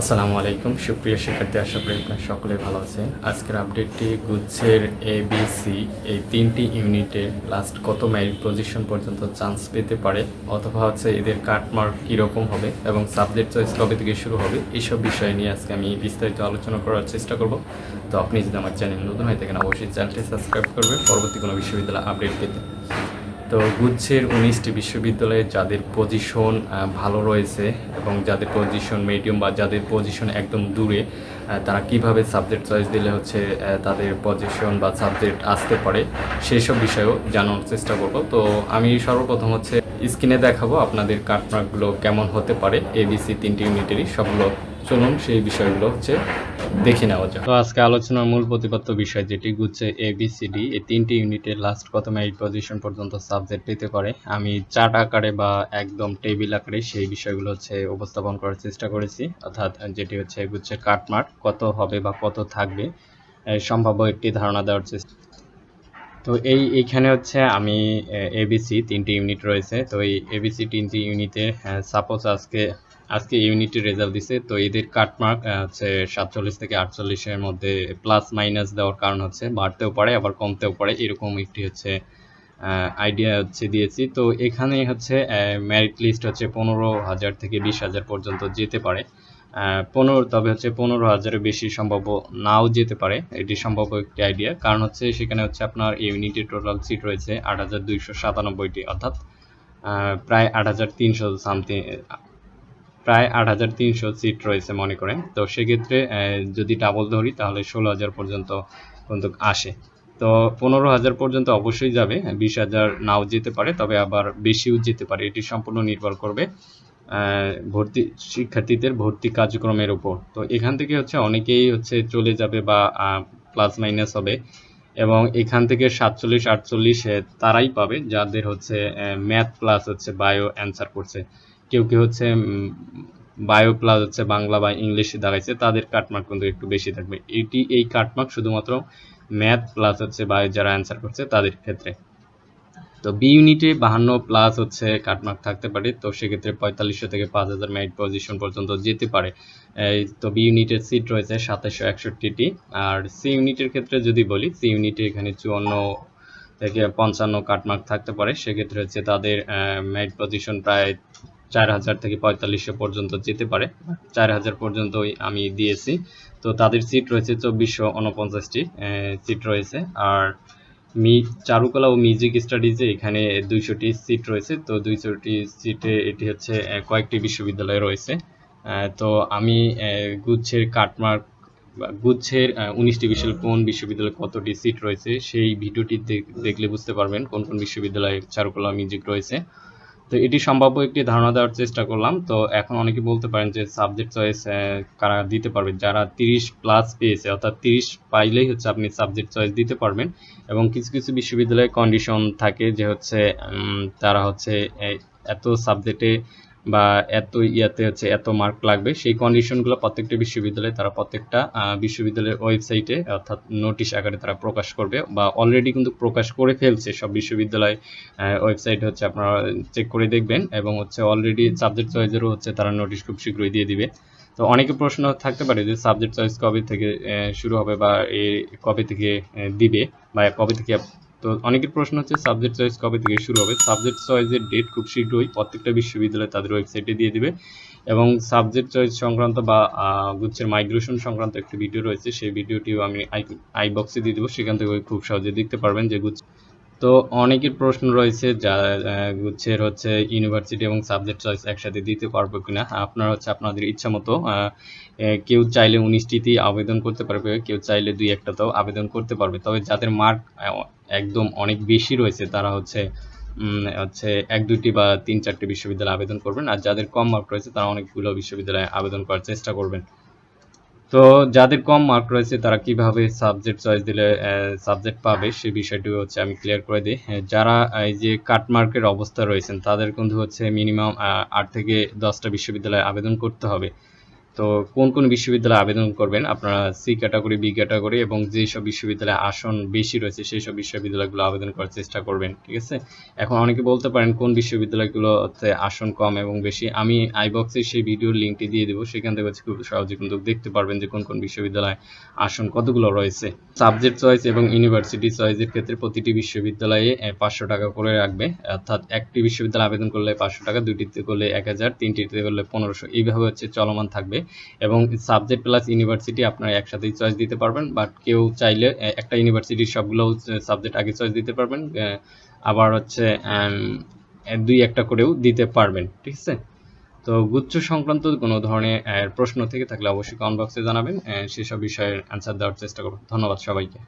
আসসালামু আলাইকুম। সুপ্রিয় শিক্ষার্থী, আশা করি আপনারা সকলে ভালো আছেন। আজকের আপডেটটি গুচ্ছের এ বি সি এই তিনটি ইউনিটের লাস্ট কত মেরিট পজিশন পর্যন্ত চান্স পেতে পারে, অথবা হচ্ছে এদের কাটমার্ক কীরকম হবে এবং সাবজেক্ট চয়েস কবে থেকে শুরু হবে এইসব বিষয় নিয়ে আজকে আমি বিস্তারিত আলোচনা করার চেষ্টা করব। তো আপনি যদি আমার চ্যানেল নতুন হয়ে থাকেন, অবশ্যই চ্যানেলটি সাবস্ক্রাইব করবেন। পরবর্তী কোনো বিশ্ববিদ্যালয় আপডেট পেতে। তো গুচ্ছের উনিশটি বিশ্ববিদ্যালয়ে যাদের পজিশন ভালো রয়েছে এবং যাদের পজিশন মিডিয়াম বা যাদের পজিশন একদম দূরে তারা কীভাবে সাবজেক্ট চয়েস দিলে হচ্ছে তাদের পজিশন বা সাবজেক্ট আসতে পারে সেই সব বিষয়েও জানার চেষ্টা করব। তো আমি সর্বপ্রথম হচ্ছে স্ক্রিনে দেখাবো আপনাদের কাটমার্কগুলো কেমন হতে পারে এবিসি তিনটি ইউনিটেরই সবগুলো চলুন সেই বিষয়গুলো হচ্ছে দেখে নেওয়া যাক। তো আজকে আলোচনার মূল প্রতিপাদ্য বিষয় যেটি গুচ্ছে এ বি সি ডি এই তিনটি ইউনিটের লাস্ট কত মেরিট পজিশন পর্যন্ত সাবজেক্ট পেতে পারে। আমি চার্ট আকারে বা একদম টেবিল আকারে সেই বিষয়গুলো হচ্ছে উপস্থাপন করার চেষ্টা করেছি। অর্থাৎ যেটি হচ্ছে গুচ্ছে কাটমার্ক কত হবে বা কত থাকবে সম্ভাব্য একটি ধারণা দেওয়ার চেষ্টা তো এই এইখানে হচ্ছে আমি এবিসি তিনটি ইউনিট রয়েছে। তো এই এবিসি তিনটি ইউনিটে সাপোজ আজকে আজকে ইউনিটের রেজাল্ট দিছে, তো এদের কাটমার্ক হচ্ছে সাতচল্লিশ থেকে আটচল্লিশের মধ্যে প্লাস মাইনাস দেওয়ার কারণ হচ্ছে বাড়তেও পারে, আবার কমতেও পারে, এরকম একটি হচ্ছে আইডিয়া হচ্ছে দিয়েছি। তো এখানে হচ্ছে মেরিট লিস্ট হচ্ছে পনেরো হাজার থেকে বিশ হাজার পর্যন্ত যেতে পারে। পনেরো, তবে হচ্ছে পনেরো হাজারের বেশি সম্ভাব্য নাও যেতে পারে, এটি সম্ভাব্য একটি আইডিয়া কারণ হচ্ছে সেখানে হচ্ছে আপনার ইউনিটের টোটাল সিট রয়েছে আট হাজার দুইশো সাতানব্বইটি, অর্থাৎ প্রায় আট হাজার তিনশো সামথিং প্রায় আট হাজার তিনশো সিট রয়েছে মনে করেন। তো সেক্ষেত্রে যদি ডাবল ধরি, তাহলে ষোলো হাজার পর্যন্ত পর্যন্ত আসে। তো পনেরো হাজার পর্যন্ত অবশ্যই যাবে, বিশ হাজার নাও যেতে পারে, তবে আবার বেশিও যেতে পারে। এটি সম্পূর্ণ নির্ভর করবে ভর্তি শিক্ষার্থীদের ভর্তি কার্যক্রমের উপর। তো এখান থেকে হচ্ছে অনেকেই হচ্ছে চলে যাবে বা প্লাস মাইনাস হবে এবং এখান থেকে সাতচল্লিশ, আটচল্লিশ তারাই পাবে, যাদের হচ্ছে ম্যাথ প্লাস হচ্ছে বায়ো অ্যান্সার করছে। কেউ কেউ হচ্ছে বায়ো প্লাস হচ্ছে বাংলা বা ইংলিশে দাঁড়াইছে তাদের কাটমার্ক কিন্তু একটু বেশি থাকবে। এটি, এই কাটমার্ক শুধুমাত্র ম্যাথ প্লাস হচ্ছে বায়ো যারা অ্যান্সার করছে, তাদের ক্ষেত্রে। তো বি ইউনিটে বাহান্ন প্লাস হচ্ছে কাটমার্ক থাকতে পারে, তো সেক্ষেত্রে পঁয়তাল্লিশশো থেকে পাঁচ হাজার মেরিট পজিশন পর্যন্ত যেতে পারে। তো বি ইউনিটের সিট রয়েছে সাতাশশো একষট্টিটি, আর সি ইউনিটের ক্ষেত্রে যদি বলি সি ইউনিটে এখানে চুয়ান্ন থেকে পঞ্চান্ন কাটমার্ক থাকতে পারে, সেক্ষেত্রে হচ্ছে তাদের মেরিট পজিশন প্রায় চার হাজার থেকে পঁয়তাল্লিশশো পর্যন্ত যেতে পারে। চার হাজার পর্যন্তই আমি দিয়েছি। তো তাদের সিট রয়েছে চব্বিশশো উনপঞ্চাশটি সিট রয়েছে। আর মি, চারুকলা ও মিউজিক স্টাডিজে এখানে দুইশোটি সিট রয়েছে। তো দুইশোটি সিটে এটি হচ্ছে কয়েকটি বিশ্ববিদ্যালয় রয়েছে। তো আমি গুচ্ছের কাটমার্ক গুচ্ছের উনিশটি বিশ্ববিদ্যালয় কোন বিশ্ববিদ্যালয়ে কতটি সিট রয়েছে, সেই ভিডিওটি দেখ- দেখলে বুঝতে পারবেন কোন কোন বিশ্ববিদ্যালয়ে চারুকলা মিউজিক রয়েছে। তো এটি সম্ভাব্য একটি ধারণা দেওয়ার চেষ্টা করলাম। তো এখন অনেকে বলতে পারেন যে সাবজেক্ট চয়েস কারা দিতে পারবে? যারা তিরিশ প্লাস পেয়েছে, অর্থাৎ তিরিশ পাইলেই হচ্ছে আপনি সাবজেক্ট চয়েস দিতে পারবেন। এবং কিছু কিছু বিশ্ববিদ্যালয়ে কন্ডিশন থাকে যে হচ্ছে তারা হচ্ছে এত সাবজেক্টে বা এত ইয়াতে হচ্ছে এত মার্ক লাগবে, সেই কন্ডিশনগুলো প্রত্যেকটা বিশ্ববিদ্যালয়ে তারা প্রত্যেকটা বিশ্ববিদ্যালয়ের ওয়েবসাইটে অর্থাৎ নোটিশ আকারে তারা প্রকাশ করবে বা অলরেডি কিন্তু প্রকাশ করে ফেলছে সব বিশ্ববিদ্যালয় ওয়েবসাইট হচ্ছে আপনারা চেক করে দেখবেন এবং হচ্ছে অলরেডি সাবজেক্ট চয়েসেরও হচ্ছে তারা নোটিশ খুব শীঘ্রই দিয়ে দিবে। তো অনেকে প্রশ্ন থাকতে পারে যে সাবজেক্ট চয়েস কবে থেকে শুরু হবে বা এ কবে থেকে দিবে বা কবে থেকে তো অনেকের প্রশ্ন হচ্ছে সাবজেক্ট চয়েস কবে থেকে শুরু হবে? সাবজেক্ট চয়েসের ডেট খুব শীঘ্রই প্রত্যেকটা বিশ্ববিদ্যালয় তাদের ওয়েবসাইটে দিয়ে দিবে এবং সাবজেক্ট চয়েস সংক্রান্ত বা গুচ্ছের মাইগ্রেশন সংক্রান্ত একটি ভিডিও রয়েছে, সেই ভিডিওটিও আমি আই বক্সে দিয়ে দেবো। সেখান থেকে খুব সহজে দেখতে পারবেন যে গুচ্ছ তো অনেকের প্রশ্ন রয়েছে যা গুচ্ছের হচ্ছে ইউনিভার্সিটি এবং সাবজেক্ট চয়েস একসাথে দিতে পারব কিনা। আপনারা হচ্ছে আপনাদের ইচ্ছা মতো কেউ চাইলে উনিশটিতেই আবেদন করতে পারবে, কেউ চাইলে দুই একটাতেও আবেদন করতে পারবে। তবে যাদের মার্ক একদম অনেক বেশি রয়েছে, তারা হচ্ছে হচ্ছে এক দুটি বা তিন, চারটি বিশ্ববিদ্যালয়ে আবেদন করবেন। আর যাদের কম মার্ক রয়েছে, তারা অনেকগুলো বিশ্ববিদ্যালয়ে আবেদন করার চেষ্টা করবেন। তো যাদের কম মার্ক রয়েছে তারা কীভাবে সাবজেক্ট চয়েস দিলে সাবজেক্ট পাবে সে বিষয়টি হচ্ছে আমি ক্লিয়ার করে দিই। হ্যাঁ, যারা এই যে কাট মার্কের অবস্থা রয়েছেন তাদের কিন্তু হচ্ছে মিনিমাম আট থেকে দশটা বিশ্ববিদ্যালয়ে আবেদন করতে হবে। তো কোন কোন বিশ্ববিদ্যালয়ে আবেদন করবেন? আপনারা সি ক্যাটাগরি, বি ক্যাটাগরি এবং যেসব বিশ্ববিদ্যালয়ে আসন বেশি রয়েছে সেই সব বিশ্ববিদ্যালয়গুলো আবেদন করার চেষ্টা করবেন, ঠিক আছে? এখন অনেকে বলতে পারেন, কোন বিশ্ববিদ্যালয়গুলোতে আসন কম এবং বেশি? আমি আইবক্সে সেই ভিডিওর লিঙ্কটি দিয়ে দেবো, সেখান থেকে খুব সহজে কিন্তু দেখতে পারবেন যে কোন কোন বিশ্ববিদ্যালয়ে আসন কতগুলো রয়েছে। সাবজেক্ট চয়েস এবং ইউনিভার্সিটি চয়েসের ক্ষেত্রে প্রতিটি বিশ্ববিদ্যালয়ে পাঁচশো টাকা করে রাখবে। অর্থাৎ একটি বিশ্ববিদ্যালয়ে আবেদন করলে পাঁচশো টাকা, দুইটিতে করলে এক হাজার, তিনটিতে করলে পনেরোশো। এইভাবে হচ্ছে চলমান থাকবে। এবং সাবজেক্ট প্লাস ইউনিভার্সিটি আপনারা একসাথেই চয়েস দিতে পারবেন বাট কেউ চাইলে একটা ইউনিভার্সিটির সবগুলো সাবজেক্ট আগে চয়েস দিতে পারবেন আবার হচ্ছে দুই একটা করেও দিতে পারবেন, ঠিক আছে? তো গুচ্ছ সংক্রান্ত কোনো ধরনের প্রশ্ন থেকে থাকলে অবশ্যই কমেন্ট বক্সে জানাবেন সেসব বিষয়ের অ্যান্সার দেওয়ার চেষ্টা করব। ধন্যবাদ সবাইকে।